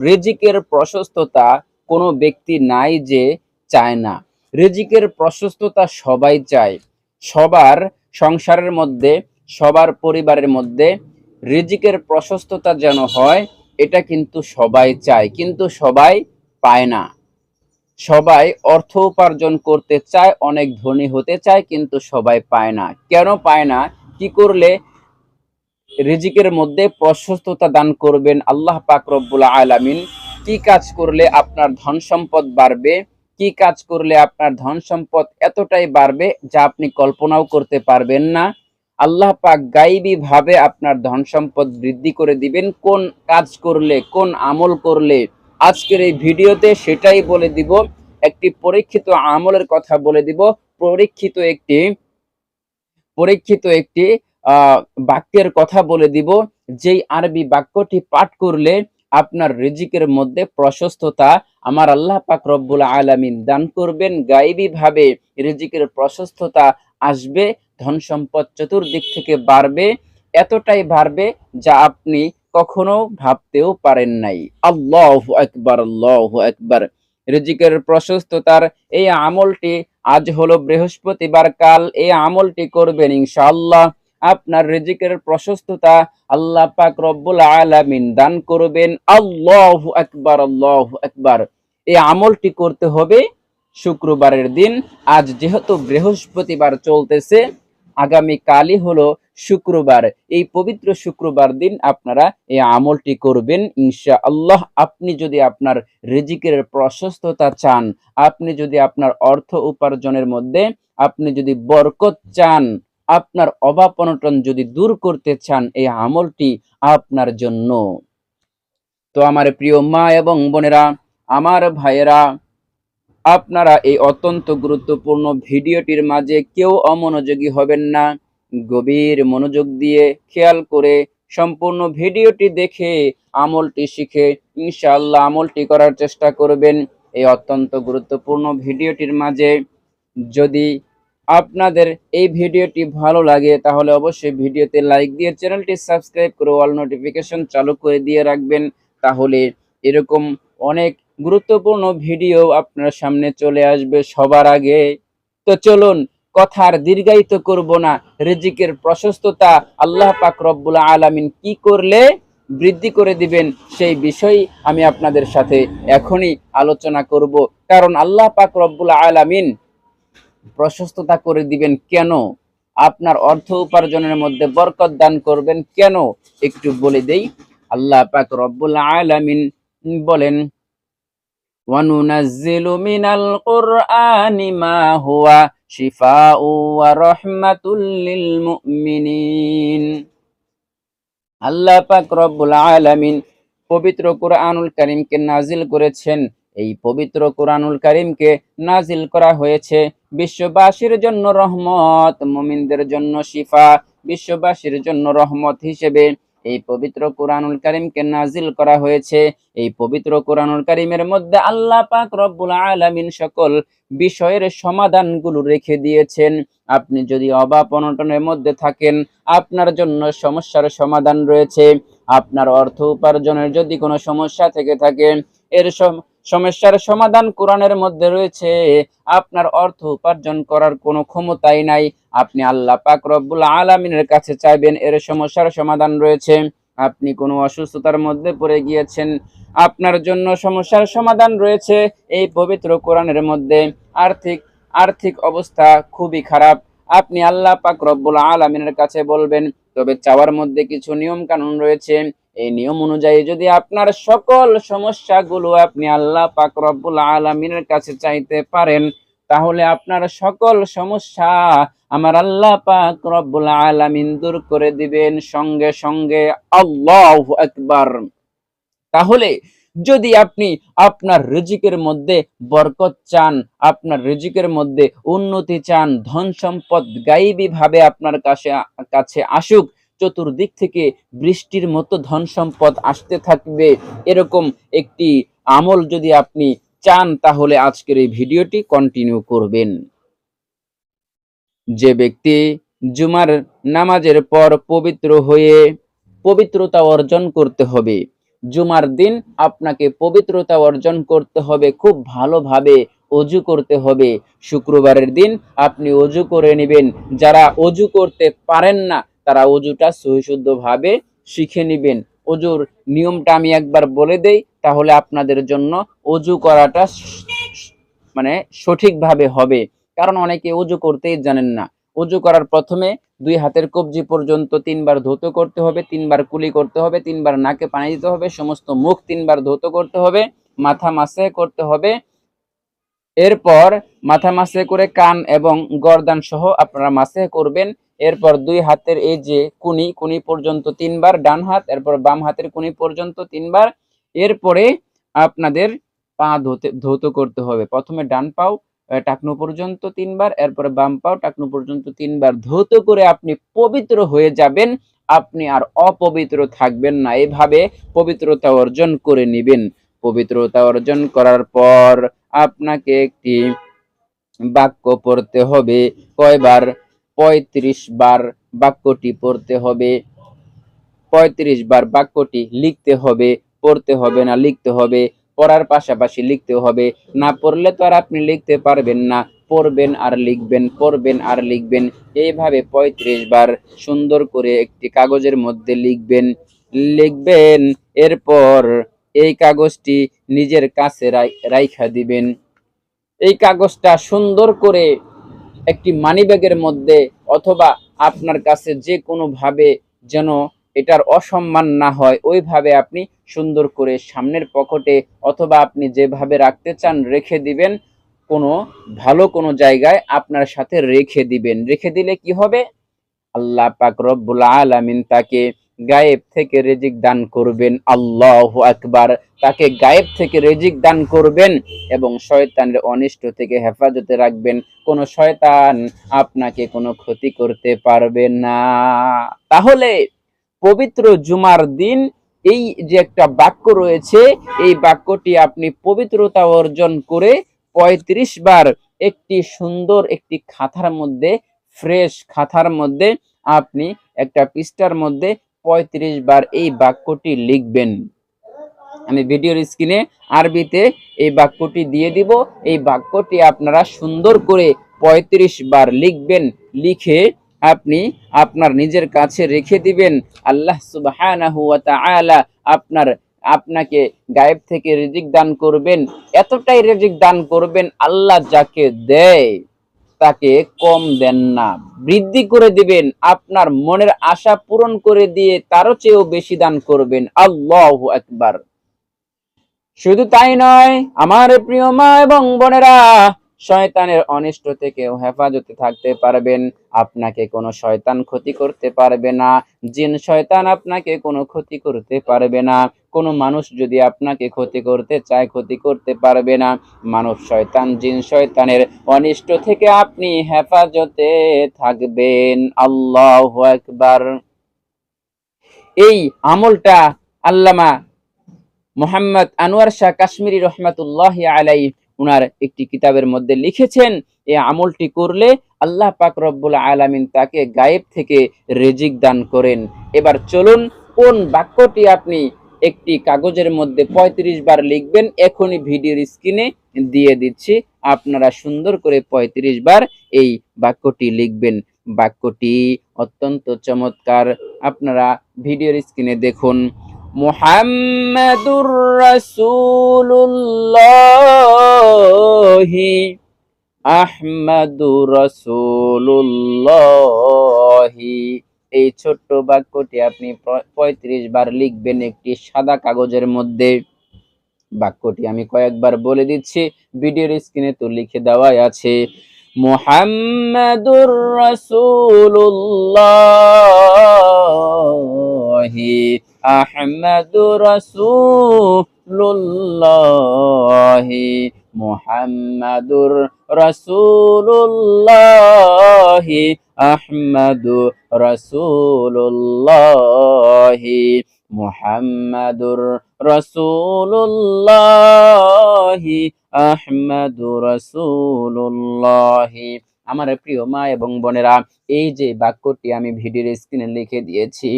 রিজিকের প্রশস্ততা কোনো ব্যক্তি নাই যে চায় না। রিজিকের প্রশস্ততা সবাই চায়। সবার সংসারের মধ্যে, সবার পরিবারের মধ্যে রিজিকের প্রশস্ততা যেন হয়, এটা কিন্তু সবাই চায়, কিন্তু সবাই পায় না। সবাই অর্থ উপার্জন করতে চায়, অনেক ধনী হতে চায়, কিন্তু সবাই পায় না। কেন পায় না? কি করলে রিজিকের মধ্যে প্রশস্ততা দান করবেন আল্লাহ পাক রব্বুল আলামিন। কি কাজ করলে আপনার ধন সম্পদ বাড়বে? কি কাজ করলে আপনার ধন সম্পদ এতটাই বাড়বে যা আপনি কল্পনাও করতে পারবেন না? আল্লাহ পাক গাইবী ভাবে আপনার ধন সম্পদ বৃদ্ধি করে দিবেন। কোন কাজ করলে, কোন আমল করলে? আজকের এই ভিডিওতে সেটাই বলে দিব। একটি পরীক্ষিত আমলের কথা বলে দিব। পরীক্ষিত একটি পরীক্ষিত একটি বাক্যের কথা বলে দিব। যেই আরবি বাক্যটি পাঠ করলে আপনার রিজিকের মধ্যে প্রশস্ততা আমার আল্লাহ পাক রব্বুল আলামিন দান করবেন। ভাবে রিজিকের প্রশস্ততা আসবে, ধন সম্পদ চতুর্দিক থেকে বাড়বে, এতটাই বাড়বে যা আপনি কখনো ভাবতেও পারেন নাই। আল্লাহ একবার আল্লাহ একবার রিজিকের প্রশস্ততার এই আমলটি আজ হলো বৃহস্পতিবার কাল। এই আমলটি করবেন ইনশাআল্লাহ। আপনার রিজিকের প্রশস্ততা আল্লাহ পাক রব্বুল আলামিন দান করবেন। আল্লাহু আকবার আল্লাহু আকবার। এই আমলটি করতে হবে শুক্রবারের দিন। আজ যেহেতু বৃহস্পতিবার চলতেছে, আগামী কালই হলো শুক্রবার। এই পবিত্র শুক্রবার দিন আপনারা এই আমলটি করবেন ইনশা আল্লাহ আপনি যদি আপনার রিজিকের প্রশস্ততা চান, আপনি যদি আপনার অর্থ উপার্জনের মধ্যে, আপনি যদি বরকত চান আপনার অভাব অনটন যদি দূর করতে চান, এই আমলটি আপনার জন্য। তো আমার প্রিয় মা এবং বোনেরা, আমার ভাইয়েরা, আপনারা এই অত্যন্ত গুরুত্বপূর্ণ ভিডিওটির মাঝে কেউ অমনোযোগী হবেন না। গভীর মনোযোগ দিয়ে খেয়াল করে সম্পূর্ণ ভিডিওটি দেখে আমলটি শিখে ইনশাআল্লাহ আমলটি করার চেষ্টা করবেন। এই অত্যন্ত গুরুত্বপূর্ণ ভিডিওটির মাঝে যদি আপনাদের এই ভিডিওটি ভালো লাগে, তাহলে অবশ্যই ভিডিওতে লাইক দিয়ে চ্যানেলটি সাবস্ক্রাইব করে অল নোটিফিকেশন চালু করে দিয়ে রাখবেন, তাহলে এরকম অনেক গুরুত্বপূর্ণ ভিডিও আপনার সামনে চলে আসবে সবার আগে। তো চলুন কথার দীর্ঘায়িত করব না। রিজিকের প্রশস্ততা আল্লাহ পাক রব্বুল আলামিন কি করলে বৃদ্ধি করে দিবেন, সেই বিষয় আমি আপনাদের সাথে এখনই আলোচনা করব। কারণ আল্লাহ পাক রব্বুল আলামিন প্রশস্ততা করে দিবেন কেন আপনার অর্থ উপার্জনের মধ্যে বরকত দান করবেন কেন একটু বলে দেই আল্লাহ পাক রব্বুল আলামিন বলেন وننزل من القرآن ما هو شفاء ورحمة للمؤمنين আল্লাহ পাক রব্বুল আলামিন পবিত্র কোরআনুল কারীমকে নাজিল করেছেন এই পবিত্র কোরআনুল কারীমকে নাজিল করা হয়েছে। বিশ্ববাসীর জন্য রহমত, মুমিনদের জন্য শিফা, বিশ্ববাসীর জন্য রহমত হিসেবে এই পবিত্র কোরআনুল কারীমকে নাজিল করা হয়েছে। এই পবিত্র কোরআনুল কারীমের মধ্যে আল্লাহ পাক রব্বুল আলামিন সকল বিষয়ের সমাধানগুলো রেখে দিয়েছেন। আপনি যদি অভাব অনটনের মধ্যে থাকেন, আপনার জন্য সমস্যার সমাধান রয়েছে। আপনার অর্থ উপার্জনের যদি কোনো সমস্যা থেকে থাকে, এর সমস্যার সমাধান কোরআনের মধ্যে রয়েছে। আপনার অর্থ উপার্জন করার কোনো ক্ষমতাই নাই। আপনি আল্লাহ পাক রব্বুল আলামিনের কাছে চাইবেন, এর সমস্যার সমাধান রয়েছে। আপনি কোনো অসুস্থতার মধ্যে পড়ে গিয়েছেন, আপনার জন্য সমস্যার সমাধান রয়েছে এই পবিত্র কোরআনের মধ্যে। আর্থিক আর্থিক অবস্থা খুবই খারাপ। আপনি আল্লাহ পাক রব্বুল আলামিনের কাছে বলবেন, তবে চাওয়ার মধ্যে কিছু নিয়ম কানুন রয়েছে। এই নিয়ম অনুযায়ী যদি আপনার সকল সমস্যাগুলো আপনি আল্লাহ পাক রব্বুল আলামিনের কাছে চাইতে পারেন, তাহলে আপনার সকল সমস্যা আমার আল্লাহ পাক রব্বুল আলামিন দূর করে দিবেন সঙ্গে সঙ্গে। আল্লাহু আকবার। তাহলে যদি আপনি আপনার রিজিকের মধ্যে বরকত চান, আপনার রিজিকের মধ্যে উন্নতি চান, ধন সম্পদ গাইবী ভাবে আপনার কাছে কাছে আসুক চতুর্দিক থেকে বৃষ্টির মতো ধন সম্পদ আসতে থাকবে। এরকম একটি আমল যদি আপনি চান, তাহলে আজকের এই ভিডিওটি কন্টিনিউ করবেন। যে ব্যক্তি জুমার নামাজের পর পবিত্র হয়ে পবিত্রতা অর্জন করতে হবে, জুমার দিন আপনাকে পবিত্রতা অর্জন করতে হবে, খুব ভালোভাবে অজু করতে হবে। শুক্রবারের দিন আপনি অজু করে নেবেন। যারা অজু করতে পারেন না তারা অজুটা সহিশুদ্ধভাবে শিখে নেবেন। অজুর নিয়মটা আমি একবার বলে দেই, তাহলে আপনাদের জন্য অজু করাটা মানে সঠিকভাবে হবে। কারণ অনেকে অজু করতেই জানেন না। অজু করার প্রথমে দুই হাতের কবজি পর্যন্ত তিনবার ধৌত করতে হবে, তিনবার কুলি করতে হবে, তিনবার নাকে পানি দিতে হবে, সমস্ত মুখ তিনবার ধৌত করতে হবে, মাথা মাসে করতে হবে। এরপর মাথা মাসে করে কান এবং গরদান সহ আপনারা মাসে করবেন। এরপর দুই হাতের এই যে কুনি কুনি পর্যন্ত তিনবার, ডান হাত, এরপর বাম হাতের কুনি পর্যন্ত তিনবার, এরপরে আপনাদের পা ধুতে, ধৌত করতে হবে। প্রথমে ডান পাও টাকনু পর্যন্ত তিনবার, এরপরে বাম পাও, টাকনু পর্যন্ত তিনবার ধৌত করে আপনি পবিত্র হয়ে যাবেন। আপনি আর অপবিত্র থাকবেন না। এভাবে পবিত্রতা অর্জন করে নেবেন। পবিত্রতা অর্জন করার পর আপনাকে একটি বাক্য পড়তে হবে। কয়বার? পঁয়ত্রিশ বার বাক্যটি পড়তে হবে। পঁয়ত্রিশ বার বাক্যটি লিখতে হবে, পড়তে হবে না, লিখতে হবে। পড়ার পাশাপাশি লিখতে হবে। না পড়লে তো আর আপনি লিখতে পারবেন না। পড়বেন আর লিখবেন, পড়বেন আর লিখবেন। এইভাবে পঁয়ত্রিশ বার সুন্দর করে একটি কাগজের মধ্যে লিখবেন। লিখবেন, এরপর এই কাগজটি নিজের কাছে রাই- রাইখা দিবেন। এই কাগজটা সুন্দর করে একটি মানিব্যাগের মধ্যে অথবা আপনার কাছে যে কোনো ভাবে যেন এটার অসম্মান না হয়, ওইভাবে আপনি সুন্দর করে সামনের পকেটে অথবা আপনি যেভাবে রাখতে চান রেখে দিবেন। কোনো ভালো কোনো জায়গায় আপনার সাথে রেখে দিবেন। রেখে দিলে কি হবে? আল্লাহ পাক রব্বুল আলামিন তাকে গায়েব থেকে রেজিক দান করবেন, আল্লাহ আকবার। তাকে গায়েব থেকে রেজিক দান করবেন এবং শয়তানের অনিষ্ট থেকে হেফাজতে রাখবেন। কোন শয়তান আপনাকে কোনো ক্ষতি করতে পারবে না। তাহলে পবিত্র জুমার দিন, এই যে একটা বাক্য রয়েছে, এই বাক্যটি আপনি পবিত্রতা অর্জন করে পঁয়ত্রিশ বার একটি সুন্দর একটি খাতার মধ্যে, ফ্রেশ খাতার মধ্যে আপনি একটা পৃষ্ঠার মধ্যে পঁয়ত্রিশ বার এই বাক্যটি লিখবেন। আমি ভিডিওর স্ক্রিনে আরবিতে এই বাক্যটি দিয়ে দিব। এই বাক্যটি আপনারা সুন্দর করে পঁয়ত্রিশ বার লিখবেন, লিখে আপনি আপনার নিজের কাছে রেখে দিবেন। আল্লাহ তাআলা আপনার, আপনাকে গায়েব থেকে রিজিক দান করবেন। এতটাই রিজিক দান করবেন আল্লাহ যাকে দেয়। তাকে কম দেন না। বৃদ্ধি করে দিবেন, আপনার মনের আশা পূরণ করে দিয়ে তারও চেয়েও বেশি দান করবেন। আল্লাহ একবার শুধু তাই নয়, আমার প্রিয় মা এবং বোনেরা শয়তানের অনিষ্ট থেকেও হেফাজতে থাকতে পারবেন। আপনাকে কোনো শয়তান ক্ষতি করতে পারবে না। জিন শয়তান আপনাকে কোনো ক্ষতি করতে পারবে না। কোনো মানুষ যদি আপনাকে ক্ষতি করতে চায়, ক্ষতি করতে পারবে না। মানব শয়তান, জিন শয়তানের অনিষ্ট থেকে আপনি হেফাজতে থাকবেন। আল্লাহ একবার এই আমলটা আল্লামা মোহাম্মদ আনোয়ার শাহ কাশ্মীরি রহমাতুল্লাহ আলাই উনার একটি কিতাবের মধ্যে লিখেছেন এই আমলটি করলে আল্লাহ পাক রব্বুল আলামিন তাকে গায়েব থেকে রেজিক দান করেন। এবার চলুন, কোন বাক্যটি আপনি একটি কাগজের মধ্যে পঁয়ত্রিশ বার লিখবেন, এখনই ভিডিওর স্ক্রিনে দিয়ে দিচ্ছি, আপনারা সুন্দর করে পঁয়ত্রিশ বার এই বাক্যটি লিখবেন। বাক্যটি অত্যন্ত চমৎকার, আপনারা ভিডিওর স্ক্রিনে দেখুন। মুহাম্মাদুর রাসূলুল্লাহি, আহমাদুর রাসূলুল্লাহি। এই ছোট্ট বাক্যটি আপনি পঁয়ত্রিশ বার লিখবেন একটি সাদা কাগজের মধ্যে। বাক্যটি আমি কয়েকবার বলে দিচ্ছি, ভিডিওর স্ক্রিনে তো লিখে দেওয়াই আছে। মুহাম্মাদুর রাসূলুল্লাহি আহমাদুর রাসূলুল্লাহি মুহাম্মাদুর রাসূলুল্লাহি আহমাদু রাসূলুল্লাহি মুহাম্মাদুর রাসূলুল্লাহি আহমাদু রাসূলুল্লাহি। আমার প্রিয় মা এবং বোনেরা, এই যে বাক্যটি আমি ভিডিওর স্ক্রিনে লিখে দিয়েছি,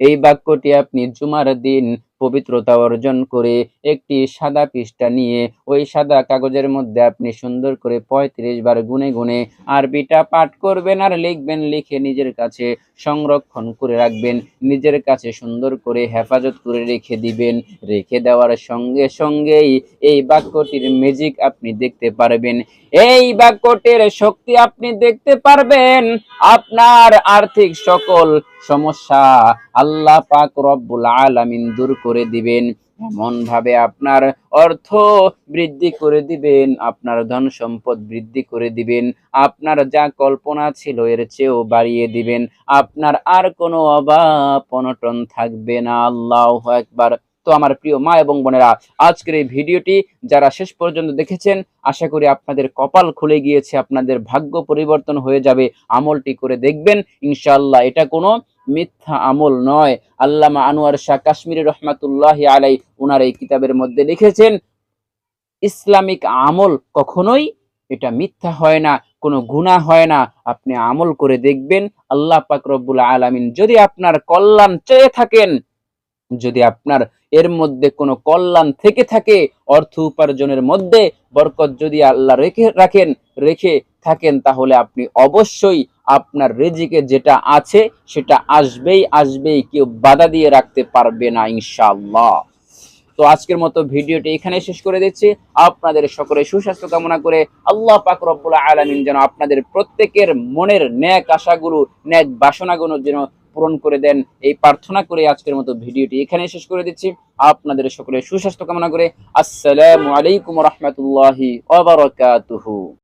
এই বাক্যটি আপনি জুমার দিন পবিত্রতা অর্জন করে একটি সাদা পৃষ্ঠা নিয়ে, ওই সাদা কাগজের মধ্যে আপনি সুন্দর করে পঁয়ত্রিশ বার গুনে গুনে আরবিটা পাঠ করবেন আর লিখবেন, লিখে নিজের কাছে সংরক্ষণ করে রাখবেন, নিজের কাছে সুন্দর করে হেফাজত করে রেখে দিবেন, রেখে দেওয়ার সঙ্গে সঙ্গেই এই বাক্যটির ম্যাজিক আপনি দেখতে পারবেন। এই বাক্যটির শক্তি আপনি দেখতে পারবেন, আপনার আর্থিক সকল সমস্যা। আল্লাহ পাক রব্বুল আলামিন দূর করে দিবেন। এমন ভাবে আপনার অর্থ বৃদ্ধি করে দিবেন, আপনার ধন সম্পদ বৃদ্ধি করে দিবেন, আপনার যা কল্পনা ছিল এর চেয়েও বাড়িয়ে দিবেন, আপনার আর কোনো অভাব অনটন থাকবে না। আল্লাহ একবার তো আমার প্রিয় মা এবং বোনেরা, আজকের এই ভিডিওটি যারা শেষ পর্যন্ত দেখেছেন, আশা করি আপনাদের কপাল খুলে গিয়েছে, আপনাদের ভাগ্য পরিবর্তন হয়ে যাবে, আমলটি করে দেখবেন। ইনশাআল্লাহ এটা কোনো মিথ্যা আমল নয়। আল্লামা আনোয়ার শাহ কাশ্মীরি রহমাতুল্লাহ আলাই ওনার এই কিতাবের মধ্যে লিখেছেন, ইসলামিক আমল কখনোই এটা মিথ্যা হয় না, কোনো গুনাহ হয় না। আপনি আমল করে দেখবেন, আল্লাহ পাক রব্বুল আলামিন যদি আপনার কল্যাণ চেয়ে থাকেন, যদি আপনার এর মধ্যে কোনো কল্যাণ থেকে থাকে, অর্থ উপার্জনের মধ্যে বরকত যদি আল্লাহ রেখে রাখেন, রেখে থাকেন, তাহলে আপনি অবশ্যই আপনার রেজিকে যেটা আছে, সেটা আসবেই আসবেই। কেউ বাধা দিয়ে রাখতে পারবে না, ইনশাআল্লাহ। তো আজকের মতো ভিডিওটি এখানে শেষ করে দিচ্ছি। আপনাদের সকলে সুস্বাস্থ্য কামনা করে আল্লাহ পাক রব্বুল আলামিন যেন আপনাদের প্রত্যেকের মনের ন্যাক আশাগুলো, ন্যাক বাসনাগুলো যেন পূরণ করে দেন। এই প্রার্থনা করে আজকের মতো ভিডিওটি এখানে শেষ করে দিচ্ছি। আপনাদের সকলে সুস্বাস্থ্য কামনা করে আসসালামু আলাইকুম রহমতুল্লাহি